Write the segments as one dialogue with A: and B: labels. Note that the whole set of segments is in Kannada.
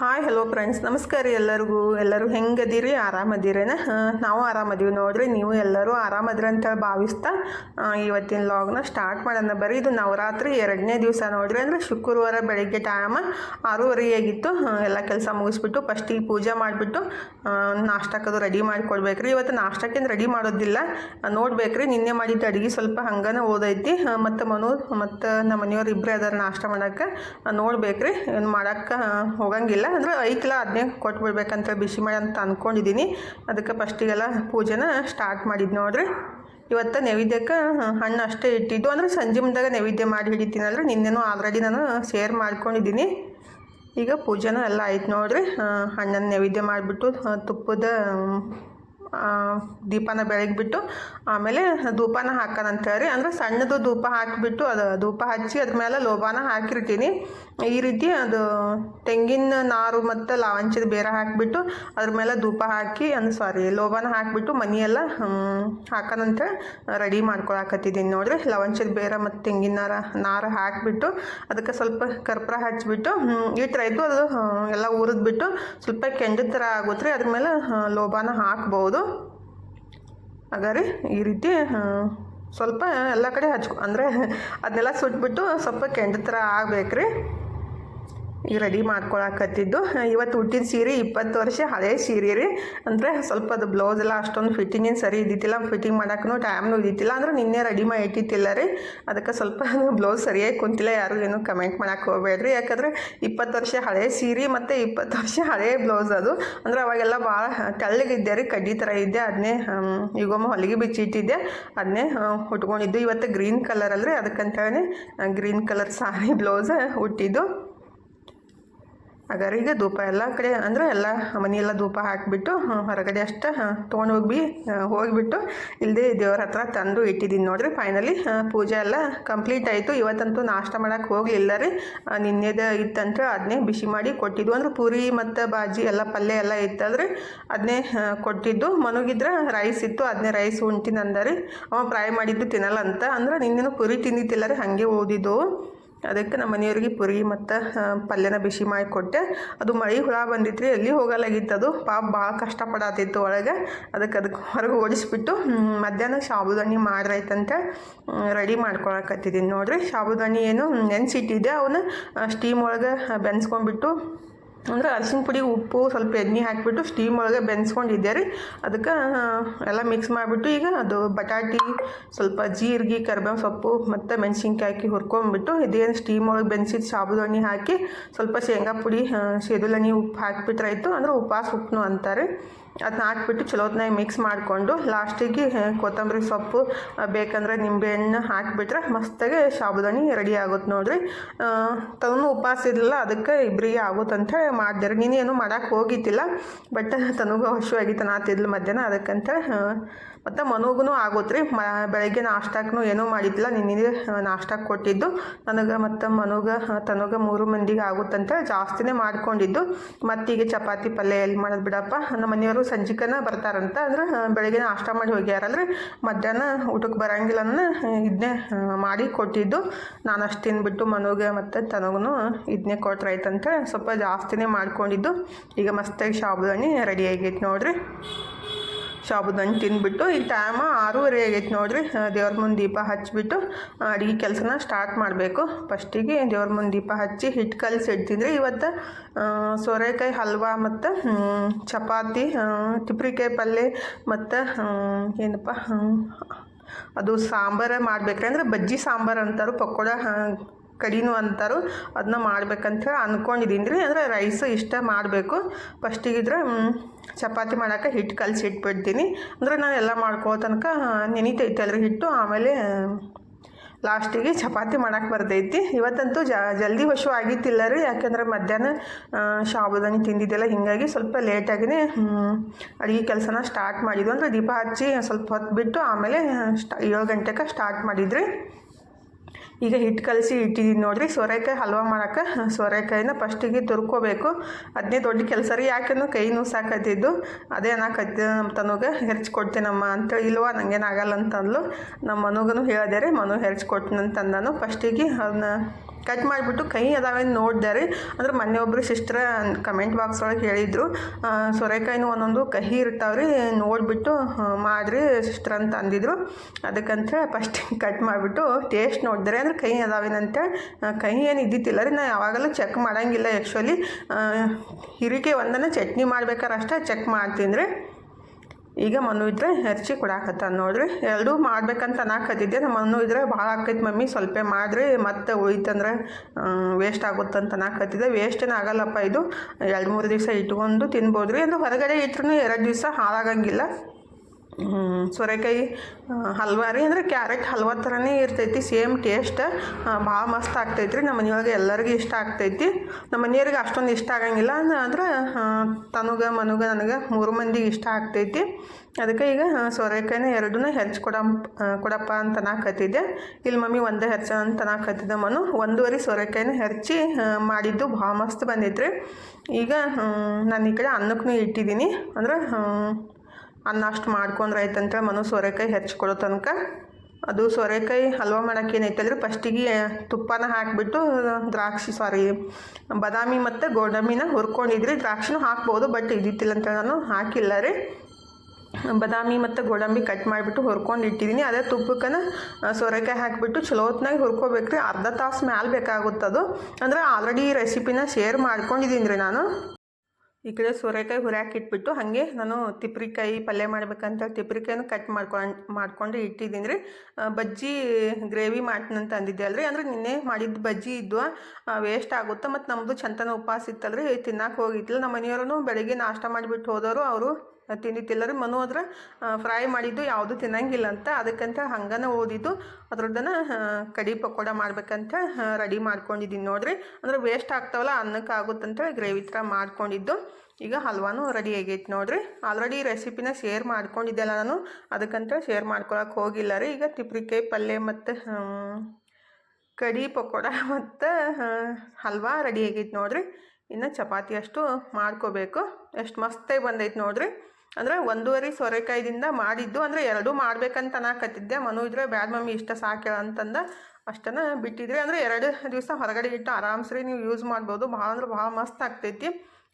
A: ಹಾಯ್ ಹಲೋ ಫ್ರೆಂಡ್ಸ್ ನಮಸ್ಕಾರ ರೀ ಎಲ್ಲರಿಗೂ. ಎಲ್ಲರೂ ಹೆಂಗದಿರಿ? ಆರಾಮದಿರೇನ? ನಾವು ಆರಾಮದೀವಿ ನೋಡ್ರಿ. ನೀವು ಎಲ್ಲರೂ ಆರಾಮದ್ರಿ ಅಂತೇಳಿ ಭಾವಿಸ್ತಾ ಇವತ್ತಿನ ಲಾಗ್ನ ಸ್ಟಾರ್ಟ್ ಮಾಡೋಣ. ಬರೀ ಇದು ನವರಾತ್ರಿ ಎರಡನೇ ದಿವಸ ನೋಡ್ರಿ ಅಂದರೆ ಶುಕ್ರವಾರ ಬೆಳಗ್ಗೆ ಟೈಮ್ ಆರೂವರೆಗೆ ಆಗಿತ್ತು ಎಲ್ಲ ಕೆಲಸ ಮುಗಿಸ್ಬಿಟ್ಟು ಫಸ್ಟಿಗೆ ಪೂಜೆ ಮಾಡಿಬಿಟ್ಟು ನಾಷ್ಟಕ್ಕದು ರೆಡಿ ಮಾಡಿಕೊಡ್ಬೇಕ್ರಿ ಇವತ್ತು ನಾಷ್ಟಕ್ಕೇನು ರೆಡಿ ಮಾಡೋದಿಲ್ಲ. ನೋಡ್ಬೇಕ್ರಿ. ನಿನ್ನೆ ಮಾಡಿದ್ದ ಅಡುಗೆ ಸ್ವಲ್ಪ ಹಂಗನ ಓದೈತಿ. ಮತ್ತು ಮನು, ಮತ್ತು ನಮ್ಮ ಮನೆಯವ್ರು ಇಬ್ಬರೇ ಅದಾರ ನಾಷ್ಟ ಮಾಡೋಕ್ಕೆ. ನೋಡ್ಬೇಕ್ರಿ. ಏನು ಮಾಡೋಕ್ಕೆ ಹೋಗಂಗಿಲ್ಲ. ಅಂದ್ರೆ ಐಕ್ಲ ಅದನ್ನೇ ಕೊಟ್ಬಿಡ್ಬೇಕಂತ ಬಿಸಿ ಮಾಡಿ ಅಂತ ಅಂದ್ಕೊಂಡಿದ್ದೀನಿ ಅದಕ್ಕೆ ಫಸ್ಟಿಗೆಲ್ಲ ಪೂಜೆನ ಸ್ಟಾರ್ಟ್ ಮಾಡಿದ್ದು ನೋಡ್ರಿ. ಇವತ್ತು ನೈವೇದ್ಯಕ್ಕೆ ಹಣ್ಣು ಅಷ್ಟೇ ಇಟ್ಟಿದ್ದು. ಅಂದರೆ ಸಂಜೆ ಮುಂದಾಗ ನೈವೇದ್ಯ ಮಾಡಿ ಹಿಡಿತೀನಲ್ರಿ ನಿನ್ನೆನೂ ಆಲ್ರೆಡಿ ನಾನು ಶೇರ್ ಮಾಡ್ಕೊಂಡಿದ್ದೀನಿ ಈಗ ಪೂಜೆನೂ ಎಲ್ಲ ಆಯ್ತು ನೋಡ್ರಿ. ಹಣ್ಣನ್ನು ನೈವೇದ್ಯ ಮಾಡಿಬಿಟ್ಟು ತುಪ್ಪದ ದೀಪನ ಬೆಳಗ್ಬಿಟ್ಟು ಆಮೇಲೆ ಧೂಪನ ಹಾಕೋಣ ಅಂತ ಹೇಳಿ ಅಂದ್ರೆ ಸಣ್ಣದು ಧೂಪ ಹಾಕಿಬಿಟ್ಟು ಅದು ಧೂಪ ಹಚ್ಚಿ ಅದ್ರ ಮೇಲೆ ಲೋಬಾನ ಹಾಕಿರ್ತೀನಿ. ಈ ರೀತಿ ಅದು ತೆಂಗಿನ ನಾರು ಮತ್ತು ಲಾವಂಚದ ಬೇರೆ ಹಾಕಿಬಿಟ್ಟು ಅದ್ರ ಮೇಲೆ ಧೂಪ ಹಾಕಿ, ಅಂದ್ರೆ ಸಾರಿ ಲೋಬಾನ ಹಾಕಿಬಿಟ್ಟು ಮನೆಯೆಲ್ಲ ಹಾಕೋಣಂತ ರೆಡಿ ಮಾಡ್ಕೊಳಕತ್ತಿದ್ದೀನಿ ನೋಡಿರಿ. ಲವಂಚದ ಬೇರೆ ಮತ್ತು ತೆಂಗಿನ ನಾರ, ನಾರು ಹಾಕಿಬಿಟ್ಟು ಅದಕ್ಕೆ ಸ್ವಲ್ಪ ಕರ್ಪೂರ ಹಚ್ಬಿಟ್ಟು ಇಟ್ಟರಾಯ್ತು ಅದು ಎಲ್ಲ ಹುರಿದ್ಬಿಟ್ಟು ಸ್ವಲ್ಪ ಕೆಂಡದ ಥರ ಆಗುತ್ತೆ ರೀ ಅದ್ರ ಮೇಲೆ ಲೋಬಾನ ಹಾಕ್ಬೋದು. ಹಾಗಾದ್ರೆ ಈ ರೀತಿ ಸ್ವಲ್ಪ ಎಲ್ಲ ಕಡೆ ಹಚ್ಕೊ ಅಂದರೆ ಅದನ್ನೆಲ್ಲ ಸುಟ್ಬಿಟ್ಟು ಸ್ವಲ್ಪ ಕೆಂಡ ಥರ ಆಗ್ಬೇಕ್ರಿ. ಈಗ ರೆಡಿ ಮಾಡ್ಕೊಳಕತ್ತಿದ್ದು. ಇವತ್ತು ಹುಟ್ಟಿದ ಸೀರೆ ಇಪ್ಪತ್ತು ವರ್ಷ ಹಳೆ ಸೀರೆ ರೀ. ಅಂದರೆ ಸ್ವಲ್ಪ ಅದು ಬ್ಲೌಸ್ ಎಲ್ಲ ಅಷ್ಟೊಂದು ಫಿಟ್ಟಿಂಗೇನು ಸರಿ ಇದ್ದಿತ್ತಿಲ್ಲ. ಫಿಟ್ಟಿಂಗ್ ಮಾಡೋಕ್ಕೂ ಟೈಮ್ನು ಇದ್ದಿತ್ತಿಲ್ಲ. ಅಂದ್ರೆ ನಿನ್ನೆ ರೆಡಿ ಮಾಡಿ ಇಟ್ಟಿತ್ತಿಲ್ಲ ರೀ. ಅದಕ್ಕೆ ಸ್ವಲ್ಪ ಬ್ಲೌಸ್ ಸರಿಯಾಗಿ ಕುಂತಿಲ್ಲ. ಯಾರು ಏನು ಕಮೆಂಟ್ ಮಾಡೋಕ್ಕೆ ಹೋಗಬೇಡ್ರಿ. ಯಾಕಂದ್ರೆ ಇಪ್ಪತ್ತು ವರ್ಷ ಹಳೆ ಸೀರೆ ಮತ್ತು ಇಪ್ಪತ್ತು ವರ್ಷ ಹಳೆ ಬ್ಲೌಸ್ ಅದು. ಅಂದ್ರೆ ಅವಾಗೆಲ್ಲ ಭಾಳ ತೆಳ್ಳಗಿದ್ದೆ ರೀ. ಕಡ್ಡಿ ಥರ ಇದ್ದೆ. ಅದನ್ನೇ ಈಗೊಮ್ಮೆ ಹೊಲಿಗೆ ಬಿಚ್ಚಿಟ್ಟಿದ್ದೆ. ಅದನ್ನೇ ಉಟ್ಕೊಂಡಿದ್ದು. ಇವತ್ತು ಗ್ರೀನ್ ಕಲರ್ ಅಲ್ರಿ. ಅದಕ್ಕಂತೇಳಿ ಗ್ರೀನ್ ಕಲರ್ ಸಾರಿ ಬ್ಲೌಸ್ ಹುಟ್ಟಿದ್ದು ಹಾಗಾದ್ರೆ ಈಗ ಧೂಪ ಎಲ್ಲ ಕಡೆ ಅಂದರೆ ಎಲ್ಲ ಮನೆಯೆಲ್ಲ ಧೂಪ ಹಾಕಿಬಿಟ್ಟು ಹೊರಗಡೆ ಅಷ್ಟೇ ತೊಗೊಂಡು ಹೋಗಿ ಹೋಗಿಬಿಟ್ಟು ಇಲ್ಲದೆ ದೇವ್ರ ಹತ್ರ ತಂದು ಇಟ್ಟಿದ್ದೀನಿ ನೋಡ್ರಿ ಫೈನಲಿ ಪೂಜೆ ಎಲ್ಲ ಕಂಪ್ಲೀಟ್ ಆಯಿತು. ಇವತ್ತಂತೂ ನಾಷ್ಟ ಮಾಡೋಕೆ ಹೋಗಲಿಲ್ಲ ರೀ. ನಿನ್ನೆದ ಇತ್ತಂತ ಅದನ್ನೇ ಬಿಸಿ ಮಾಡಿ ಕೊಟ್ಟಿದ್ದು ಅಂದ್ರೆ ಪೂರಿ ಮತ್ತು ಬಾಜಿ ಎಲ್ಲ ಪಲ್ಯ ಎಲ್ಲ ಇತ್ತಲ್ರಿ ಅದನ್ನೇ ಕೊಟ್ಟಿದ್ದು. ಮನಗಿದ್ರೆ ರೈಸ್ ಇತ್ತು ಅದನ್ನೇ ರೈಸ್ ಉಣ್ತೀನಿ ಅಂದರಿ ಅವ ಫ್ರೈ ಮಾಡಿದ್ದು ತಿನ್ನಲ್ಲ ಅಂತ. ಅಂದ್ರೆ ನಿನ್ನೆನೂ ಪೂರಿ ತಿಂದಿತ್ತಿಲ್ಲ ರೀ, ಹಾಗೆ ಓದಿದ್ದು. ಅದಕ್ಕೆ ನಮ್ಮ ಮನೆಯವ್ರಿಗೆ ಪುರಿ ಮತ್ತು ಪಲ್ಯನ ಬಿಸಿ ಮಾಡಿ ಕೊಟ್ಟೆ. ಅದು ಮಳೆ ಹುಳ ಬಂದಿತ್ತು ರೀ ಎಲ್ಲಿ ಹೋಗಲಾಗಿತ್ತು ಅದು ಪಾಪ ಭಾಳ ಕಷ್ಟಪಡತ್ತಿತ್ತು ಒಳಗೆ. ಅದಕ್ಕೆ ಅದಕ್ಕೆ ಹೊರಗೆ ಓಡಿಸ್ಬಿಟ್ಟು ಮಧ್ಯಾಹ್ನ ಸಾಬುದಾನಿ ಮಾಡ್ರೈತಂತೆ ರೆಡಿ ಮಾಡ್ಕೊಳಕತ್ತಿದ್ದೀನಿ ನೋಡಿರಿ. ಸಾಬುದಾಣಿ ಏನು, ನೆನೆಸಿಟ್ಟಿದ್ದೆ. ಅವನ್ನ ಸ್ಟೀಮ್ ಒಳಗೆ ಬೆನ್ಸ್ಕೊಂಡ್ಬಿಟ್ಟು ಅಂದ್ರೆ ಅರಿಶಿನ ಪುಡಿ, ಉಪ್ಪು ಸ್ವಲ್ಪ ಎಣ್ಣೆ ಹಾಕಿಬಿಟ್ಟು ಸ್ಟೀಮ್ ಒಳಗೆ ಬೆನ್ಸ್ಕೊಂಡಿದ್ದೆ ರೀ. ಅದಕ್ಕೆ ಎಲ್ಲ ಮಿಕ್ಸ್ ಮಾಡಿಬಿಟ್ಟು ಈಗ ಅದು ಬಟಾಟಿ, ಸ್ವಲ್ಪ ಜೀರಿಗೆ, ಕರ್ಬೇವ್ ಸೊಪ್ಪು ಮತ್ತು ಮೆಣಸಿನ್ಕಾಯಿ ಹಾಕಿ ಹುರ್ಕೊಂಡ್ಬಿಟ್ಟು ಇದೇನು ಸ್ಟೀಮ್ ಒಳಗೆ ಬೆನ್ಸಿದ ಎಣ್ಣೆ ಹಾಕಿ ಸ್ವಲ್ಪ ಶೇಂಗಾ ಪುಡಿ ಸೇದುಲನಿ ಉಪ್ಪು ಹಾಕಿಬಿಟ್ರಾಯ್ತು. ಅಂದ್ರೆ ಉಪವಾಸ ಉಪ್ಪು ಅಂತಾರೆ. ಅದನ್ನ ಹಾಕ್ಬಿಟ್ಟು ಚಲೋತ್ನಾಗ ಮಿಕ್ಸ್ ಮಾಡಿಕೊಂಡು ಲಾಸ್ಟಿಗೆ ಕೊತ್ತಂಬರಿ ಸೊಪ್ಪು ಬೇಕಂದರೆ ನಿಂಬೆಹಣ್ಣು ಹಾಕಿಬಿಟ್ರೆ ಮಸ್ತಾಗಿ ಸಾಬುದಾನಿ ರೆಡಿ ಆಗುತ್ತೆ ನೋಡ್ರಿ. ತವನು ಉಪವಾಸ ಇರಲಿಲ್ಲ, ಅದಕ್ಕೆ ಇಬ್ಬರಿಗೆ ಆಗುತ್ತಂತ ಮಾಡಿದೆ. ನೀನು ಏನು ಮಾಡೋಕೆ ಹೋಗಿತ್ತಿಲ್ಲ ಬಟ್ ತನಗೂ ಹಶು ಆಗಿತ್ತು ನಾತಿದ್ಲು ಮಧ್ಯಾಹ್ನ ಅದಕ್ಕಂತ ಮತ್ತು ಮನೋಗೂ ಆಗುತ್ತೆ ರೀ ಮ, ಬೆಳಗ್ಗೆ ನಾಷ್ಟಕ್ಕೂ ಏನೂ ಮಾಡಿದ್ದಿಲ್ಲ. ನಿನ್ನೆ ನಾಷ್ಟಕ್ಕೆ ಕೊಟ್ಟಿದ್ದು. ನನಗೆ ಮತ್ತು ಮನೋಗ, ತನಗೆ ಮೂರು ಮಂದಿಗೆ ಆಗುತ್ತಂತ. ಜಾಸ್ತಿನೇ ಮಾಡ್ಕೊಂಡಿದ್ದು. ಮತ್ತೀಗ ಚಪಾತಿ ಪಲ್ಯ ಎಲ್ಲಿ ಮಾಡೋದು ಬಿಡಪ್ಪ. ನಮ್ಮ ಮನೆಯವರು ಸಂಜಿಕನ ಬರ್ತಾರಂತ. ಅಂದ್ರೆ ಬೆಳಗ್ಗೆ ನಾಷ್ಟ ಮಾಡಿ ಹೋಗ್ಯಾರಲ್ರಿ. ಮಧ್ಯಾಹ್ನ ಊಟಕ್ಕೆ ಬರಂಗಿಲ್ಲ ಅನ್ನ ಇದನ್ನೇ ಮಾಡಿ ಕೊಟ್ಟಿದ್ದು. ನಾನು ಅಷ್ಟು ತಿಂದ್ಬಿಟ್ಟು ಮನುಗೆ ಮತ್ತು ತನಗೂ ಇದನ್ನೇ ಕೊಟ್ರಾಯ್ತಂತ. ಸ್ವಲ್ಪ ಜಾಸ್ತಿನೇ ಮಾಡ್ಕೊಂಡಿದ್ದು. ಈಗ ಮಸ್ತಾಗಿ ಸಾಬುದಾನಿ ರೆಡಿ ಆಗೈತೆ ನೋಡ್ರಿ. ಸಾಬುದಾನಿ ತಿಂದ್ಬಿಟ್ಟು ಈಗ ಟೈಮ್ ಆರೂವರೆ ಆಗೈತೆ ನೋಡಿರಿ. ದೇವ್ರ ಮುಂದೆ ದೀಪ ಹಚ್ಚಿಬಿಟ್ಟು ಅಡುಗೆ ಕೆಲಸನ ಸ್ಟಾರ್ಟ್ ಮಾಡಬೇಕು. ಫಸ್ಟಿಗೆ ದೇವ್ರ ಮುಂದೆ ದೀಪ ಹಚ್ಚಿ ಹಿಟ್ಟು ಕಲಸಿ ಇಡ್ತಿದ್ರೆ. ಇವತ್ತು ಸೋರೆಕಾಯಿ ಹಲ್ವಾ ಮತ್ತು ಚಪಾತಿ ತಿಪ್ರಿಕಾಯಿ ಪಲ್ಯ ಮತ್ತು ಏನಪ್ಪ ಅದು ಸಾಂಬಾರು ಮಾಡ್ಬೇಕ್ರೆ. ಬಜ್ಜಿ ಸಾಂಬಾರು ಅಂತಾರು ಪಕೋಡ ಕಡಿನೂ ಅಂತಾರು ಅದನ್ನ ಮಾಡ್ಬೇಕಂತ ಅಂದ್ಕೊಂಡಿದ್ದೀನಿ ರೀ ಅಂದರೆ ರೈಸ್ ಇಷ್ಟ ಮಾಡಬೇಕು. ಫಸ್ಟಿಗಿದ್ರೆ ಚಪಾತಿ ಮಾಡೋಕೆ ಹಿಟ್ಟು ಕಲಸಿ ಇಟ್ಬಿಡ್ತೀನಿ. ಅಂದರೆ ನಾನು ಎಲ್ಲ ಮಾಡ್ಕೋ ತನಕ ನೆನಿತೈತಲ್ರಿ ಹಿಟ್ಟು. ಆಮೇಲೆ ಲಾಸ್ಟಿಗೆ ಚಪಾತಿ ಮಾಡಕ್ಕೆ ಬರ್ತೈತಿ ಇವತ್ತಂತೂ ಜ, ಜಲ್ದಿ ಹಶು ಆಗಿತ್ತಿಲ್ಲ ರೀ. ಯಾಕೆಂದ್ರೆ ಮಧ್ಯಾಹ್ನ ಶಾಬದಾನಿ ತಿಂದಿದ್ದೆಲ್ಲ, ಹೀಗಾಗಿ ಸ್ವಲ್ಪ ಲೇಟಾಗಿಯೇ ಅಡುಗೆ ಕೆಲಸನ ಸ್ಟಾರ್ಟ್ ಮಾಡಿದ್ವು. ಅಂದರೆ ದೀಪ ಹಚ್ಚಿ ಸ್ವಲ್ಪ ಹೊತ್ತು ಬಿಟ್ಟು ಆಮೇಲೆ ಸ್ಟಾ ಏಳು ಗಂಟೆಗೆ ಸ್ಟಾರ್ಟ್ ಮಾಡಿದ್ರಿ. ಈಗ ಹಿಟ್ಟು ಕಲಸಿ ಇಟ್ಟಿದ್ದೀನಿ ನೋಡಿರಿ. ಸೋರೆಕಾಯಿ ಹಲ್ವಾ ಮಾಡೋಕೆ ಸೋರೆಕಾಯಿನ ಫಸ್ಟಿಗೆ ತುರ್ಕೋಬೇಕು. ಅದನ್ನೇ ದೊಡ್ಡ ಕೆಲಸ ರೀ. ಯಾಕೆಂದ್ರೆ ಕೈ ಸಾಕತ್ತಿದ್ದು ಅದೇ ಅನ್ನಕತ್ತಿದ್ದೆ ನಮ್ಮ ತನಗೆ ಹೆರ್ಚ್ಕೊಡ್ತೀನಮ್ಮ ಅಂತೇಳಿ ಅಂತ ಇಲ್ವಾ? ನಂಗೇನಾಗಲ್ಲ ಅಂತಂದ್ಲು. ನಮ್ಮ ಮನುಗೂ ಹೇಳಿದೆ ರೀ, ಮನು ಹೆರ್ಚಿಕೊಡ್ತೀನಿ ಅಂತಂದನು ಫಸ್ಟಿಗೆ ಅದನ್ನ ಕಟ್ ಮಾಡಿಬಿಟ್ಟು ಕೈ ಅದಾವೇನು ನೋಡಿದೆ ರೀ. ಅಂದ್ರೆ ಮೊನ್ನೆ ಒಬ್ಬರು ಸಿಸ್ಟ್ರ ಕಮೆಂಟ್ ಬಾಕ್ಸ್ ಒಳಗೆ ಹೇಳಿದರು. ಸೊರೆಕಾಯಿನೂ ಒಂದೊಂದು ಕಹಿ ಇರ್ತಾವೆ ರೀ, ನೋಡಿಬಿಟ್ಟು ಮಾಡಿರಿ ಸಿಸ್ಟ್ರ್ ಅಂತ ಅಂದಿದ್ರು. ಅದಕ್ಕಂತ ಫಸ್ಟ್ ಕಟ್ ಮಾಡಿಬಿಟ್ಟು ಟೇಸ್ಟ್ ನೋಡಿದ್ರೆ ಅಂದ್ರೆ ಕಹಿ ಅದಾವೇನಂತ ಕಹಿ ಏನು ಇದ್ದಿತ್ತಿಲ್ಲ ರೀ. ನಾ ಯಾವಾಗಲೂ ಚೆಕ್ ಮಾಡೋಂಗಿಲ್ಲ ಆ್ಯಕ್ಚುಲಿ ಹಿರಿಕೆ ಒಂದನ್ನು ಚಟ್ನಿ ಮಾಡ್ಬೇಕಾದ್ರೆ ಅಷ್ಟೇ ಚೆಕ್ ಮಾಡ್ತೀನಿ ರೀ. ಈಗ ಮನು ಇದ್ರೆ ಹೆರ್ಚಿ ಕೊಡಾಕತ್ತ ನೋಡ್ರಿ. ಎರಡೂ ಮಾಡ್ಬೇಕಂತ ಅನ್ನಕತ್ತಿದ್ದೆ ನಮ್ಮ ಮನು ಇದ್ರೆ ಭಾಳ ಆಕೈತಿ ಮಮ್ಮಿ. ಸ್ವಲ್ಪ ಮಾಡಿರಿ. ಮತ್ತೆ ಉಳಿತಂದ್ರೆ ವೇಸ್ಟ್ ಆಗುತ್ತಂತ ಅನ್ನಕತ್ತಿದ್ದೆ ವೇಸ್ಟ್ ಏನು ಆಗಲ್ಲಪ್ಪ ಇದು. ಎರಡು ಮೂರು ದಿವಸ ಇಟ್ಕೊಂಡು ತಿನ್ಬೋದು ರೀ ಅಂದ್ರೆ ಹೊರಗಡೆ ಇಟ್ರೂ ಎರಡು ದಿವಸ ಹಾಳಾಗಂಗಿಲ್ಲ. ಸೋರೆಕಾಯಿ ಹಲ್ವಾ ರೀ ಅಂದರೆ ಕ್ಯಾರೆಟ್ ಹಲ್ವಾ ಥರನೇ ಇರ್ತೈತಿ, ಸೇಮ್ ಟೇಸ್ಟ್ ಭಾಳ ಮಸ್ತ್ ಆಗ್ತೈತಿ ರೀ ನಮ್ಮ ಮನೆಯೊಳಗೆ ಎಲ್ಲರಿಗೂ ಇಷ್ಟ ಆಗ್ತೈತಿ. ನಮ್ಮ ಮನೆಯವ್ರಿಗೆ ಅಷ್ಟೊಂದು ಇಷ್ಟ ಆಗಂಗಿಲ್ಲ ಅಂದ್ರೆ ತನಗೆ, ಮನುಗ ನನಗೆ ಮೂರು ಮಂದಿಗೆ ಇಷ್ಟ ಆಗ್ತೈತಿ. ಅದಕ್ಕೆ ಈಗ ಸೋರೆಕಾಯಿನ ಎರಡೂ ಹೆಚ್ಚು ಕೊಡ ಕೊಡಪ್ಪ ಅಂತ ನಾಕತ್ತಿದ್ದೆ ಇಲ್ಲಿ ಮಮ್ಮಿ ಒಂದೇ ಹೆಚ್ಚು ಅಂತ ನಾಕತ್ತಿದ್ದೆ ಮನು. ಒಂದೂವರೆ ಸೋರೆಕಾಯಿನ ಹೆಚ್ಚಿ ಮಾಡಿದ್ದು ಭಾಳ ಮಸ್ತ್ ಬಂದೈತ್ರಿ. ಈಗ ನಾನು ಈ ಕಡೆ ಅನ್ನಕ್ಕೂ ಇಟ್ಟಿದ್ದೀನಿ. ಅಂದ್ರೆ ಅನ್ನ ಅಷ್ಟು ಮಾಡ್ಕೊಂಡ್ರೆ ಆಯ್ತಂತ ಮನು ಸೋರೆಕಾಯಿ ಹೆಚ್ಚಿಕೊಡೋ ತನಕ. ಅದು ಸೋರೆಕಾಯಿ ಹಲ್ವಾ ಮಾಡೋಕೆ ಏನೈತಂದ್ರೆ ಫಸ್ಟಿಗೆ ತುಪ್ಪನ ಹಾಕಿಬಿಟ್ಟು ದ್ರಾಕ್ಷಿ, ಸಾರಿ, ಬಾದಾಮಿ ಮತ್ತು ಗೋಡಂಬಿನ ಹುರ್ಕೊಂಡಿದ್ರಿ ದ್ರಾಕ್ಷಿನೂ ಹಾಕ್ಬೋದು, ಬಟ್ ಇದ್ದಿತ್ತಿಲ್ಲ ಅಂತ ನಾನು ಹಾಕಿಲ್ಲ ರೀ. ಬಾದಾಮಿ ಮತ್ತು ಗೋಡಂಬಿ ಕಟ್ ಮಾಡಿಬಿಟ್ಟು ಹುರ್ಕೊಂಡು ಇಟ್ಟಿದ್ದೀನಿ. ಅದೇ ತುಪ್ಪಕ್ಕನ ಸೋರೆಕಾಯಿ ಹಾಕಿಬಿಟ್ಟು ಚಲೋ ಹೊತ್ನಾಗ ಹುರ್ಕೋಬೇಕು ರೀ. ಅರ್ಧ ತಾಸು ಮ್ಯಾಲೆ ಬೇಕಾಗುತ್ತದು. ಅಂದರೆ ಆಲ್ರೆಡಿ ಈ ರೆಸಿಪಿನ ಶೇರ್ ಮಾಡ್ಕೊಂಡಿದ್ದೀನಿ ರೀ ನಾನು. ಈ ಕಡೆ ಸೋರೆಕಾಯಿ ಹುರ್ಯಾಕೆ ಇಟ್ಬಿಟ್ಟು ಹಾಗೆ ನಾನು ತಿಪ್ರಿಕಾಯಿ ಪಲ್ಯ ಮಾಡ್ಬೇಕಂತ ತಿಪ್ರಿಕಾಯಿನೂ ಕಟ್ ಮಾಡ್ಕೊಂಡು ಮಾಡ್ಕೊಂಡು ಇಟ್ಟಿದ್ದೀನಿ ರೀ ಬಜ್ಜಿ ಗ್ರೇವಿ ಮಾಡ್ತೀನಂತ ಅಂದಿದ್ದೆ ಅಲ್ರಿ. ಅಂದ್ರೆ ನಿನ್ನೆ ಮಾಡಿದ್ದು ಬಜ್ಜಿ ಇದ್ವಾ ವೇಸ್ಟ್ ಆಗುತ್ತೆ. ಮತ್ತು ನಮ್ಮದು ಚಂತನ ಉಪವಾಸ ಇತ್ತಲ್ರಿ. ತಿನ್ನಕ್ಕೆ ಹೋಗಿದ್ದಿಲ್ಲ. ನಮ್ಮ ಮನೆಯವರು ಬೆಳಗ್ಗೆ ನಾಷ್ಟ ಮಾಡಿಬಿಟ್ಟು ಹೋದವರು. ಅವರು ತಿಂದಿತ್ತಿಲ್ಲ ತಿಲ್ಲರಿ ಮನು ಅದ್ರ ಫ್ರೈ ಮಾಡಿದ್ದು ಯಾವುದು ತಿನ್ನಂಗಿಲ್ಲ ಅಂತ, ಅದಕ್ಕಂತ ಹಂಗನ ಓದಿದ್ದು ಅದ್ರದ್ದನ ಕಡಿ ಪಕೋಡ ಮಾಡ್ಬೇಕಂತ ರೆಡಿ ಮಾಡ್ಕೊಂಡಿದ್ದೀನಿ ನೋಡ್ರಿ. ಅಂದ್ರೆ ವೇಸ್ಟ್ ಆಗ್ತಾವಲ್ಲ ಅನ್ನಕ್ಕೆ ಆಗುತ್ತಂತ ಗ್ರೇವಿ ಥರ ಮಾಡ್ಕೊಂಡಿದ್ದು. ಈಗ ಹಲ್ವಾನು ರೆಡಿ ಆಗೈತೆ ನೋಡ್ರಿ. ಆಲ್ರೆಡಿ ರೆಸಿಪಿನ ಶೇರ್ ಮಾಡ್ಕೊಂಡಿದ್ದೆಲ್ಲ ನಾನು, ಅದಕ್ಕಂತ ಶೇರ್ ಮಾಡ್ಕೊಳಕ್ಕೆ ಹೋಗಿಲ್ಲ ರೀ. ಈಗ ತಿಪ್ರಿಕಾಯಿ ಪಲ್ಯ ಮತ್ತು ಕಡಿ ಪಕೋಡ ಮತ್ತು ಹಲ್ವಾ ರೆಡಿ ಆಗೈತೆ ನೋಡ್ರಿ. ಇನ್ನು ಚಪಾತಿ ಅಷ್ಟು ಮಾಡ್ಕೋಬೇಕು. ಎಷ್ಟು ಮಸ್ತಾಗಿ ಬಂದೈತೆ ನೋಡಿರಿ. ಅಂದರೆ ಒಂದೂವರೆ ಸೋರೆಕಾಯ್ದಿಂದ ಮಾಡಿದ್ದು, ಅಂದರೆ ಎರಡೂ ಮಾಡ್ಬೇಕಂತ ಅನ್ನಕತ್ತಿದ್ದೆ ಮನು ಇದ್ರೆ ಬ್ಯಾಡ್ ಮಮ್ಮಿ ಇಷ್ಟ ಸಾಕು ಅಂತಂದ ಅಷ್ಟನ್ನು ಬಿಟ್ಟಿದ್ರೆ. ಅಂದರೆ ಎರಡು ದಿವಸ ಹೊರಗಡೆ ಇಟ್ಟು ಆರಾಮ್ಸ್ರಿ, ನೀವು ಯೂಸ್ ಮಾಡ್ಬೋದು. ಭಾಳ ಅಂದ್ರೆ ಭಾಳ ಮಸ್ತ್ ಆಗ್ತೈತಿ.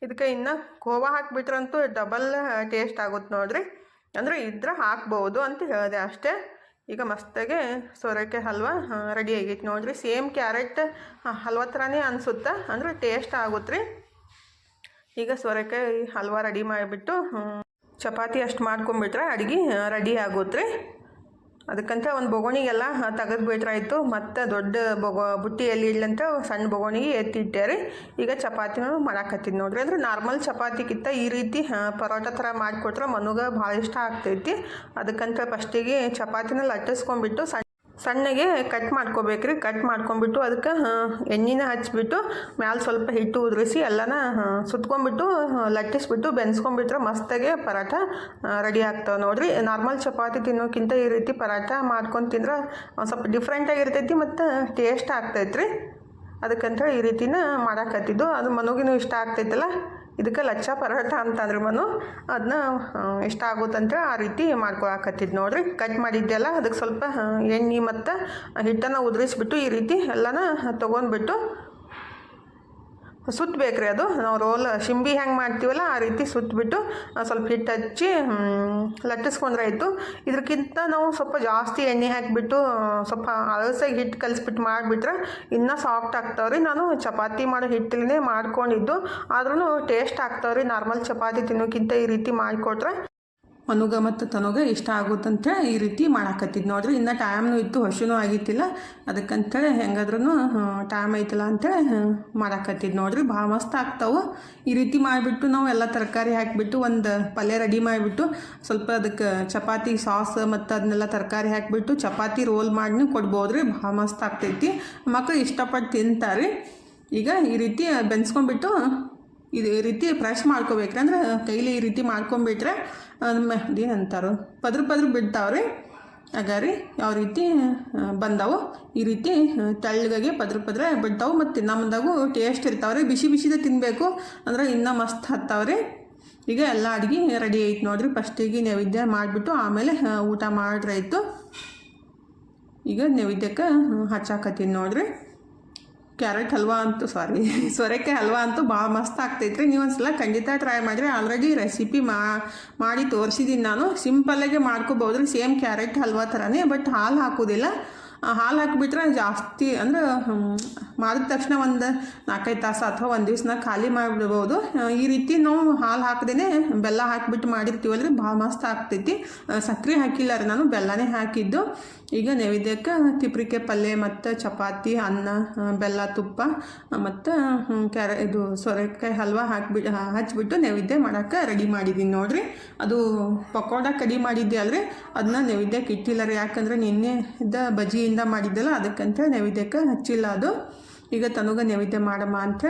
A: ಇದಕ್ಕೆ ಇನ್ನು ಖೋವಾ ಹಾಕಿಬಿಟ್ರಂತೂ ಡಬಲ್ ಟೇಸ್ಟ್ ಆಗುತ್ತೆ ನೋಡಿರಿ. ಅಂದರೆ ಇದ್ರೆ ಹಾಕ್ಬೋದು ಅಂತ ಹೇಳಿದೆ ಅಷ್ಟೇ. ಈಗ ಮಸ್ತಾಗೆ ಸೋರೆಕಾಯಿ ಹಲ್ವ ರೆಡಿ ಆಗೈತೆ ನೋಡಿರಿ. ಸೇಮ್ ಕ್ಯಾರೆಟ್ ಹಲ್ವ ಥರನೇ ಅನಿಸುತ್ತೆ? ಅಂದರೆ ಟೇಸ್ಟ್ ಆಗುತ್ತೆ ರೀ ಈಗ ಸೋರೆಕಾಯಿ ಹಲ್ವ ರೆಡಿ ಮಾಡಿಬಿಟ್ಟು ಚಪಾತಿ ಅಷ್ಟು ಮಾಡ್ಕೊಂಬಿಟ್ರೆ ಅಡುಗೆ ರೆಡಿ ಆಗುತ್ತೆ ಅದಕ್ಕಂತ ಒಂದು ಬೊಗೋಣಿಗೆಲ್ಲ ತೆಗೆದು ಬಿಟ್ರಾಯ್ತು. ಮತ್ತು ದೊಡ್ಡ ಬೊಗ, ಬುಟ್ಟಿಯಲ್ಲಿ ಇಡ್ಲಂತ ಸಣ್ಣ ಬೊಗೋಣಿಗೆ ಎತ್ತಿಟ್ಟೆ ರೀ ಈಗ ಚಪಾತಿನೂ ಮಾಡಾಕತ್ತೀನಿ ನೋಡ್ರಿ. ಅಂದ್ರೆ ನಾರ್ಮಲ್ ಚಪಾತಿಗಿಂತ ಈ ರೀತಿ ಪರೋಟ ಥರ ಮಾಡಿಕೊಟ್ರೆ ಮನುಗೆ ಭಾಳ ಇಷ್ಟ ಆಗ್ತೈತಿ. ಅದಕ್ಕಂತ ಫಸ್ಟಿಗೆ ಚಪಾತಿನ ಲಟ್ಟಿಸ್ಕೊಂಡ್ಬಿಟ್ಟು ಸಣ್ಣ ಸಣ್ಣಗೆ ಕಟ್ ಮಾಡ್ಕೋಬೇಕ್ರಿ. ಕಟ್ ಮಾಡ್ಕೊಂಬಿಟ್ಟು ಅದಕ್ಕೆ ಎಣ್ಣೆನ ಹಚ್ಚಿಬಿಟ್ಟು ಮ್ಯಾಲೆ ಸ್ವಲ್ಪ ಹಿಟ್ಟು ಉದುರಿಸಿ ಎಲ್ಲನ ಸುತ್ಕೊಂಡ್ಬಿಟ್ಟು ಲಟ್ಟಿಸ್ಬಿಟ್ಟು ಬೆನ್ಸ್ಕೊಂಡ್ಬಿಟ್ರೆ ಮಸ್ತಾಗೆ ಪರಾಟ ರೆಡಿ ಆಗ್ತಾವೆ ನೋಡಿರಿ. ನಾರ್ಮಲ್ ಚಪಾತಿ ತಿನ್ನೋಕ್ಕಿಂತ ಈ ರೀತಿ ಪರಾಟ ಮಾಡ್ಕೊಂಡು ತಿಂದ್ರೆ ಒಂದು ಸ್ವಲ್ಪ ಡಿಫ್ರೆಂಟಾಗಿರ್ತೈತಿ ಮತ್ತು ಟೇಸ್ಟ್ ಆಗ್ತೈತ್ರಿ. ಅದಕ್ಕಂತ ಈ ರೀತಿನ ಮಾಡಾಕತ್ತಿದ್ದು. ಅದು ಮನಗಿನೂ ಇಷ್ಟ ಆಗ್ತೈತಲ್ಲ. ಇದಕ್ಕೆ ಲಚ್ಚ ಪರೋಟ ಅಂತಂದ್ರೆ ಅದನ್ನ ಇಷ್ಟ ಆಗುತ್ತಂತ ಆ ರೀತಿ ಮಾಡ್ಕೊಳಕತ್ತಿದ್ದು ನೋಡ್ರಿ. ಕಟ್ ಮಾಡಿದ್ದೆಲ್ಲ ಅದಕ್ಕೆ ಸ್ವಲ್ಪ ಎಣ್ಣೆ ಮತ್ತು ಹಿಟ್ಟನ್ನು ಉದುರಿಸ್ಬಿಟ್ಟು ಈ ರೀತಿ ಎಲ್ಲನ ತೊಗೊಂಡ್ಬಿಟ್ಟು ಸುತ್ತಬೇಕು ರೀ ಅದು. ನಾವು ರೋಲ್, ಶಿಂಬಿ ಹೆಂಗೆ ಮಾಡ್ತೀವಲ್ಲ, ಆ ರೀತಿ ಸುತ್ತಬಿಟ್ಟು ಸ್ವಲ್ಪ ಹಿಟ್ಟು ಹಚ್ಚಿ ಲಟ್ಟಿಸ್ಕೊಂಡ್ರೆ ಆಯಿತು. ಇದಕ್ಕಿಂತ ನಾವು ಸ್ವಲ್ಪ ಜಾಸ್ತಿ ಎಣ್ಣೆ ಹಾಕಿಬಿಟ್ಟು ಸ್ವಲ್ಪ ಅಳಸಾಗಿ ಹಿಟ್ಟು ಕಲಿಸ್ಬಿಟ್ಟು ಮಾಡಿಬಿಟ್ರೆ ಇನ್ನೂ ಸಾಫ್ಟ್ ಆಗ್ತಾವ್ರಿ. ನಾನು ಚಪಾತಿ ಮಾಡೋ ಹಿಟ್ಟಲ್ಲೇ ಮಾಡ್ಕೊಂಡಿದ್ದು. ಆದ್ರೂ ಟೇಸ್ಟ್ ಆಗ್ತಾವ್ರಿ. ನಾರ್ಮಲ್ ಚಪಾತಿ ತಿನ್ನೋಕ್ಕಿಂತ ಈ ರೀತಿ ಮಾಡಿಕೊಟ್ರೆ ಮನುಗ ಮತ್ತು ತನುಗ ಇಷ್ಟ ಆಗುತ್ತಂತ ಈ ರೀತಿ ಮಾಡಾಕತ್ತಿದ್ದು ನೋಡ್ರಿ. ಇನ್ನು ಟೈಮ್ನು ಇತ್ತು ಹಸುನೂ ಆಗಿತ್ತಿಲ್ಲ. ಅದಕ್ಕಂತೇಳಿ ಹೆಂಗಾದ್ರೂ ಟೈಮ್ ಐತಿಲ್ಲ ಅಂತೇಳಿ ಮಾಡಾಕತ್ತಿದ್ದು ನೋಡ್ರಿ. ಭಾಳ ಮಸ್ತ್ ಆಗ್ತಾವೆ. ಈ ರೀತಿ ಮಾಡಿಬಿಟ್ಟು ನಾವು ಎಲ್ಲ ತರಕಾರಿ ಹಾಕಿಬಿಟ್ಟು ಒಂದು ಪಲ್ಯ ರೆಡಿ ಮಾಡಿಬಿಟ್ಟು ಸ್ವಲ್ಪ ಅದಕ್ಕೆ ಚಪಾತಿ ಸಾಸ್ ಮತ್ತು ಅದನ್ನೆಲ್ಲ ತರಕಾರಿ ಹಾಕಿಬಿಟ್ಟು ಚಪಾತಿ ರೋಲ್ ಮಾಡಿ ಕೊಡ್ಬೋದು ರೀ ಭಾಳ ಮಸ್ತ್ ಆಗ್ತೈತಿ. ಮಕ್ಕಳು ಇಷ್ಟಪಟ್ಟು ತಿಂತಾರೆ. ಈಗ ಈ ರೀತಿ ಬೆನ್ಸ್ಕೊಂಡ್ಬಿಟ್ಟು ಇದು ಈ ರೀತಿ ಪ್ರೆಸ್ ಮಾಡ್ಕೋಬೇಕ್ರಿ. ಅಂದ್ರೆ ಕೈಲಿ ಈ ರೀತಿ ಮಾಡ್ಕೊಂಬಿಟ್ರೆ ಏನಂತಾರೋ ಪದ್ರ ಪದ್ರ ಬಿಡ್ತಾವ್ರಿ. ಹಾಗಾರಿ ಯಾವ ರೀತಿ ಬಂದಾವು ಈ ರೀತಿ ತಳ್ಳಗಾಗಿ ಪದ್ರ ಪದ್ರ ಬಿಡ್ತಾವೆ. ಮತ್ತು ತಿನ್ನಮಂದಾಗೂ ಟೇಸ್ಟ್ ಇರ್ತಾವ್ರಿ. ಬಿಸಿ ಬಿಸಿದ ತಿನ್ನಬೇಕು ಅಂದ್ರೆ ಇನ್ನೂ ಮಸ್ತ್ ಹತ್ತಾವ್ರಿ. ಈಗ ಎಲ್ಲ ಅಡುಗೆ ರೆಡಿ ಐತೆ ನೋಡಿರಿ. ಫಸ್ಟಿಗೆ ನೈವೇದ್ಯ ಮಾಡಿಬಿಟ್ಟು ಆಮೇಲೆ ಊಟ ಮಾಡ್ರಾಯ್ತು. ಈಗ ನೈವೇದ್ಯಕ್ಕೆ ಹಚ್ಚಾಕತ್ತೀನಿ ನೋಡ್ರಿ. ಕ್ಯಾರೆಟ್ ಹಲ್ವಾ ಅಂತೂ ಸಾರಿ ಸೊರೆಕಾಯಿ ಹಲ್ವಾ ಅಂತೂ ಭಾಳ ಮಸ್ತ್ ಆಗ್ತೈತ್ರಿ. ನೀವು ಒಂದ್ಸಲ ಖಂಡಿತ ಟ್ರೈ ಮಾಡಿರಿ ಆಲ್ರೆಡಿ ರೆಸಿಪಿ ಮಾಡಿ ತೋರಿಸಿದ್ದೀನಿ ನಾನು. ಸಿಂಪಲ್ಲಾಗೆ ಮಾಡ್ಕೋಬೋದು ರೀ ಸೇಮ್ ಕ್ಯಾರೆಟ್ ಹಲ್ವಾ ಥರನೇ ಬಟ್ ಹಾಲು ಹಾಕೋದಿಲ್ಲ. ಹಾಲು ಹಾಕಿಬಿಟ್ರೆ ಜಾಸ್ತಿ ಅಂದ್ರೆ ಮಾಡಿದ ತಕ್ಷಣ ಒಂದು ನಾಲ್ಕೈದು ತಾಸು ಅಥವಾ ಒಂದು ದಿವ್ಸನಾಗ ಖಾಲಿ ಮಾಡಿಬಿಡ್ಬೋದು ಈ ರೀತಿ ನಾವು ಹಾಲು ಹಾಕದೇ ಬೆಲ್ಲ ಹಾಕಿಬಿಟ್ಟು ಮಾಡಿರ್ತೀವಲ್ರಿ ಭಾಳ ಮಸ್ತ್ ಆಗ್ತೈತಿ. ಸಕ್ಕರೆ ಹಾಕಿಲ್ಲ ರೀ ನಾನು, ಬೆಲ್ಲನೇ ಹಾಕಿದ್ದು. ಈಗ ನೈವೇದ್ಯಕ್ಕೆ ತಿಪ್ರಿಕೆ ಪಲ್ಯ ಮತ್ತು ಚಪಾತಿ, ಅನ್ನ ಬೆಲ್ಲ, ತುಪ್ಪ ಮತ್ತು ಕ್ಯಾರ, ಇದು ಸೊರೆಕಾಯಿ ಹಲ್ವ ಹಾಕಿಬಿಟ್ಟು ಹಚ್ಚಿಬಿಟ್ಟು ನೈವೇದ್ಯ ಮಾಡೋಕ್ಕೆ ರೆಡಿ ಮಾಡಿದ್ದೀನಿ ನೋಡಿರಿ. ಅದು ಪಕೋಡ ಕಡಿ ಮಾಡಿದ್ದೆ ಅಲ್ರಿ. ಅದನ್ನ ನೈವೇದ್ಯಕ್ಕೆ ಇಟ್ಟಿಲ್ಲ ರೀ. ಯಾಕಂದರೆ ನಿನ್ನೆ ಇದ್ದ ಬಜಿಯಿಂದ ಮಾಡಿದ್ದೆಲ್ಲ, ಅದಕ್ಕಂತ ನೈವೇದ್ಯಕ್ಕೆ ಹಚ್ಚಿಲ್ಲ ಅದು. ಈಗ ತನಗ ನೈವೇದ್ಯ ಮಾಡಮ್ಮ ಅಂತ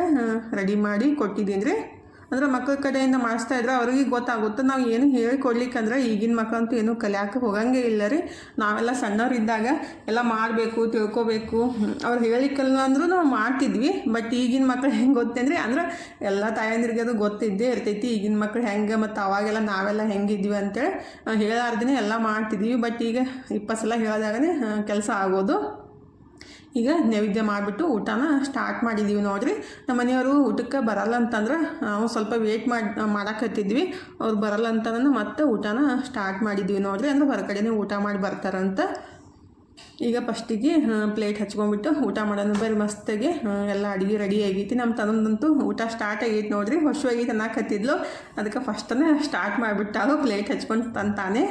A: ರೆಡಿ ಮಾಡಿ ಕೊಟ್ಟಿದ್ದೀನಿ ರೀ. ಅಂದ್ರೆ ಮಕ್ಕಳ ಕಡೆಯಿಂದ ಮಾಡಿಸ್ತಾ ಇದ್ರೆ ಅವ್ರಿಗೆ ಗೊತ್ತಾಗುತ್ತೆ. ನಾವು ಏನು ಹೇಳ್ಕೊಡ್ಲಿಕ್ಕಂದ್ರೆ ಈಗಿನ ಮಕ್ಕಳಂತೂ ಏನು ಕಲಿಯಾಕೆ ಹೋಗಂಗೆ ಇಲ್ಲ ರೀ. ನಾವೆಲ್ಲ ಸಣ್ಣವರಿದ್ದಾಗ ಎಲ್ಲ ಮಾಡಬೇಕು, ತಿಳ್ಕೊಬೇಕು. ಅವ್ರು ಹೇಳಿಕಲ್ಲ ಅಂದ್ರೂ ನಾವು ಮಾಡ್ತಿದ್ವಿ. ಬಟ್ ಈಗಿನ ಮಕ್ಳು ಹೆಂಗೆ ಗೊತ್ತೇನ್ರಿ ಅಂದ್ರೆ ಎಲ್ಲ ತಾಯಂದ್ರಿಗೆ ಅದು ಗೊತ್ತಿದ್ದೇ ಇರ್ತೈತಿ. ಈಗಿನ ಮಕ್ಳು ಹೆಂಗೆ ಮತ್ತು ಅವಾಗೆಲ್ಲ ನಾವೆಲ್ಲ ಹೆಂಗಿದ್ವಿ ಅಂತೇಳಿ ಹೇಳಾರ್ದೇ ಎಲ್ಲ ಮಾಡ್ತಿದ್ವಿ. ಬಟ್ ಈಗ ಇಪ್ಪತ್ತು ಸಲ ಹೇಳಿದಾಗನೇ ಕೆಲಸ ಆಗೋದು. ಈಗ ನೈವೇದ್ಯ ಮಾಡಿಬಿಟ್ಟು ಊಟನ ಸ್ಟಾರ್ಟ್ ಮಾಡಿದ್ದೀವಿ ನೋಡ್ರಿ. ನಮ್ಮ ಮನೆಯವರು ಊಟಕ್ಕೆ ಬರಲ್ಲ ಅಂತಂದ್ರೆ ನಾವು ಸ್ವಲ್ಪ ವೇಟ್ ಮಾಡಿ ಮಾಡಾಕತ್ತಿದ್ವಿ. ಅವ್ರು ಬರಲ್ಲ ಅಂತಂದ್ರೆ ಮತ್ತೆ ಊಟನ ಸ್ಟಾರ್ಟ್ ಮಾಡಿದ್ದೀವಿ ನೋಡ್ರಿ. ಅಂದ್ರೆ ಹೊರಗಡೆನೇ ಊಟ ಮಾಡಿ ಬರ್ತಾರಂತ. ಈಗ ಫಸ್ಟಿಗೆ ಪ್ಲೇಟ್ ಹಚ್ಕೊಂಡ್ಬಿಟ್ಟು ಊಟ ಮಾಡೋಣ ಬರ್ರಿ. ಮಸ್ತಾಗಿ ಎಲ್ಲ ಅಡುಗೆ ರೆಡಿ ಆಗೈತಿ. ನಮ್ಮ ತನದಂತೂ ಊಟ ಸ್ಟಾರ್ಟ್ ಆಗೈತಿ ನೋಡ್ರಿ. ಹೊಸವಾಗಿ ಅನ್ನಕತ್ತಿದ್ಲು ಅದಕ್ಕೆ ಫಸ್ಟನೇ ಸ್ಟಾರ್ಟ್ ಮಾಡಿಬಿಟ್ಟಾಗ ಪ್ಲೇಟ್ ಹಚ್ಕೊಂಡು ತಂತಾನೆ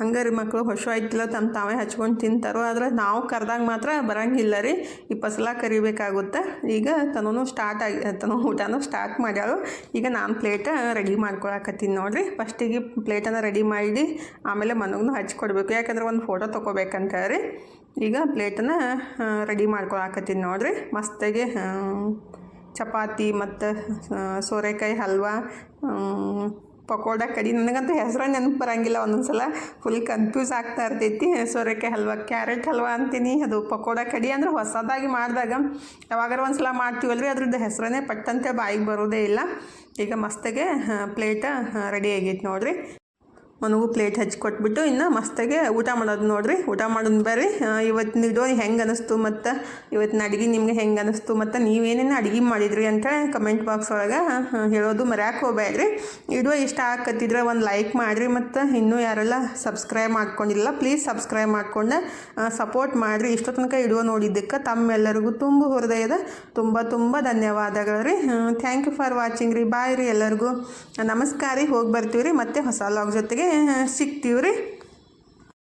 A: ಹಂಗೆ ರೀ ಮಕ್ಕಳು ಹೊಸ ಆಯ್ತಿಲ್ಲ ತಮ್ಮ ತಾವೇ ಹಚ್ಕೊಂಡು ತಿಂತಾರೋ, ಆದ್ರೆ ನಾವು ಕರೆದಾಗ ಮಾತ್ರ ಬರಂಗಿಲ್ಲ ರೀ. ಈ ಫಸಲ ಕರಿಬೇಕಾಗುತ್ತೆ. ಈಗ ತನೂ ಸ್ಟಾರ್ಟ್ ಆಗಿ, ತನು ಊಟನೂ ಸ್ಟಾರ್ಟ್ ಮಾಡ್ಯಾಳು. ಈಗ ನಾನು ಪ್ಲೇಟ ರೆಡಿ ಮಾಡ್ಕೊಳಕತ್ತೀನಿ ನೋಡಿರಿ. ಫಸ್ಟಿಗೆ ಪ್ಲೇಟನ್ನು ರೆಡಿ ಮಾಡಿ ಆಮೇಲೆ ಮನಗೂ ಹಚ್ಕೊಡ್ಬೇಕು. ಯಾಕಂದ್ರೆ ಒಂದು ಫೋಟೋ ತೊಗೋಬೇಕಂತ ರೀ ಈಗ ಪ್ಲೇಟನ್ನು ರೆಡಿ ಮಾಡ್ಕೊಳಕತ್ತೀನಿ ನೋಡಿರಿ. ಮಸ್ತಾಗಿ ಚಪಾತಿ ಮತ್ತು ಸೋರೆಕಾಯಿ, ಹಲ್ವಾ ಪಕೋಡ ಕಡಿ. ನನಗಂತೂ ಹೆಸರು ನೆನಪು ಬರಂಗಿಲ್ಲ. ಒಂದೊಂದು ಸಲ ಫುಲ್ ಕನ್ಫ್ಯೂಸ್ ಆಗ್ತಾ ಇರ್ತೈತಿ. ಸೋರೆಕಾಯಿ ಹಲ್ವಾ ಕ್ಯಾರೆಟ್ ಹಲ್ವಾ ಅಂತೀನಿ. ಅದು ಪಕೋಡ ಕಡಿ ಅಂದ್ರೆ ಹೊಸದಾಗಿ ಮಾಡಿದಾಗ ಯಾವಾಗಾರ ಒಂದು ಸಲ ಮಾಡ್ತೀವಲ್ರಿ? ಅದ್ರದ್ದು ಹೆಸರನ್ನೇ ಪಟ್ಟಂತೆ, ಬಾಯಿಗೆ ಬರೋದೇ ಇಲ್ಲ. ಈಗ ಮಸ್ತಾಗೆ ಪ್ಲೇಟ ರೆಡಿ ಆಗೈತೆ ನೋಡ್ರಿ. ಮನಗೂ ಪ್ಲೇಟ್ ಹಚ್ಚಿ ಕೊಟ್ಬಿಟ್ಟು ಇನ್ನು ಮಸ್ತಾಗೆ ಊಟ ಮಾಡೋದು ನೋಡ್ರಿ. ಊಟ ಮಾಡೋದು ಬರ್ರಿ. ಇವತ್ತಿನ ವಿಡಿಯೋ ಹೆಂಗೆ ಅನಿಸ್ತು ಮತ್ತು ಇವತ್ತಿನ ಅಡುಗೆ ನಿಮ್ಗೆ ಹೆಂಗೆ ಅನಿಸ್ತು ಮತ್ತು ನೀವೇನೇನು ಅಡುಗೆ ಮಾಡಿದ್ರಿ ಅಂತ ಕಮೆಂಟ್ ಬಾಕ್ಸ್ ಒಳಗೆ ಹೇಳೋದು ಮರ್ಯಾಕೆ ಹೋಗ್ಬೇಡ್ರಿ ವಿಡಿಯೋ ಇಷ್ಟ ಆಕತ್ತಿದ್ರೆ ಒಂದು ಲೈಕ್ ಮಾಡಿರಿ ಮತ್ತು ಇನ್ನೂ ಯಾರೆಲ್ಲ ಸಬ್ಸ್ಕ್ರೈಬ್ ಮಾಡ್ಕೊಂಡಿಲ್ಲ ಪ್ಲೀಸ್ ಸಬ್ಸ್ಕ್ರೈಬ್ ಮಾಡ್ಕೊಂಡು ಸಪೋರ್ಟ್ ಮಾಡಿರಿ. ಇಷ್ಟೋ ತನಕ ವಿಡಿಯೋ ನೋಡಿದ್ದಕ್ಕೆ ತಮ್ಮೆಲ್ಲರಿಗೂ ತುಂಬ ಹೃದಯದ, ತುಂಬ ತುಂಬ ಧನ್ಯವಾದಗಳು ರೀ ಥ್ಯಾಂಕ್ ಯು ಫಾರ್ ವಾಚಿಂಗ್ ರೀ. ಬಾಯ್ ರೀ ಎಲ್ಲರಿಗೂ. ನಮಸ್ಕಾರ ರೀ. ಹೋಗಿ ಬರ್ತೀವಿ ರೀ ಮತ್ತೆ ಹೊಸ ಲಾಗ್ ಜೊತೆಗೆ ಸಿಗ್ತೀವಿ ರೀ